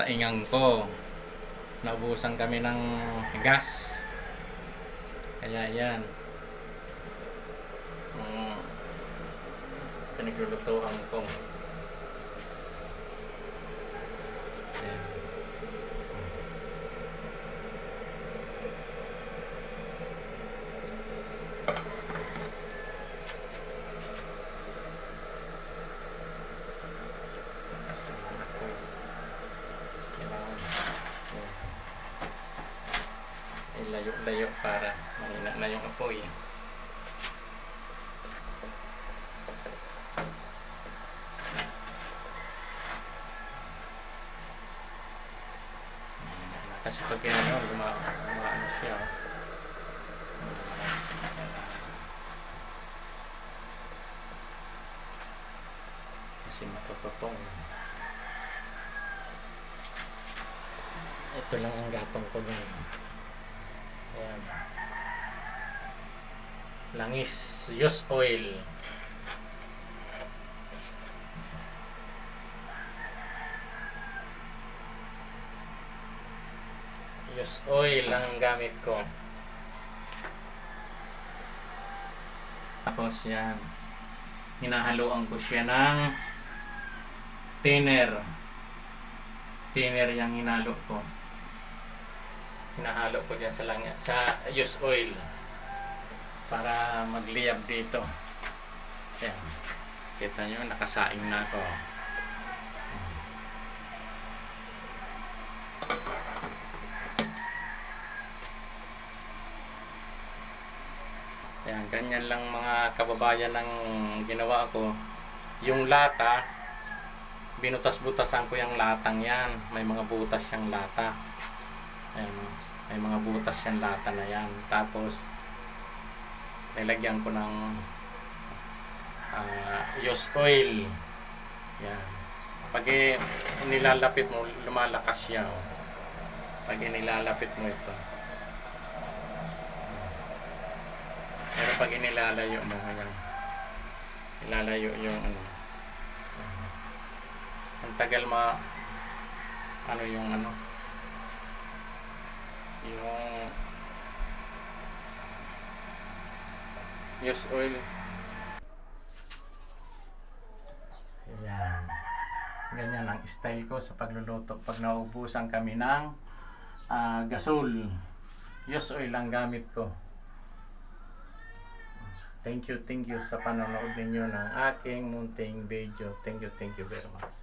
saingan ko. Naubusan kami ng gas. Kaya yan. Mm. Pinaglulutuan ko. Ayan. Basta naman ako. Kailangan. Ayan. Ilayo-layo para mahina na yung apoy. Na. Kasi pag ano, guma, gumaano siya. oh. Kasi matututong. Ito lang ang gatong ko niyan. Ayan. Langis. Use oil. Use oil ang gamit ko. Tapos yan. Hinahaluan ko siya ng thinner. Thinner yung hinalo ko. Hinahalo ko dyan sa lang sa use oil para magliyab dito. Yan. Kita nyo, nakasaing na ako. Yan, ganyan lang mga kababayan ng ginawa ko. Yung lata, binutas-butasan ko yung latang yan. May mga butas yung lata. Ayan. May mga butas yung lata na yan. Tapos, nilagyan ko ng ah, use oil. Yan. Pag i- nilalapit mo, lumalakas siya. Oh. Pag nilalapit mo ito. Pero pag inilalayo mo, ayan. Ilalayo yung ano. Ang tagal ma ano yung ano yung use oil Ayan. Ganyan ang style ko sa pagluluto. Pag naubusan kami ng ah, gasol, use oil ang gamit ko. Thank you, thank you sa panonood ninyo ng aking munting video. Thank you, thank you very much.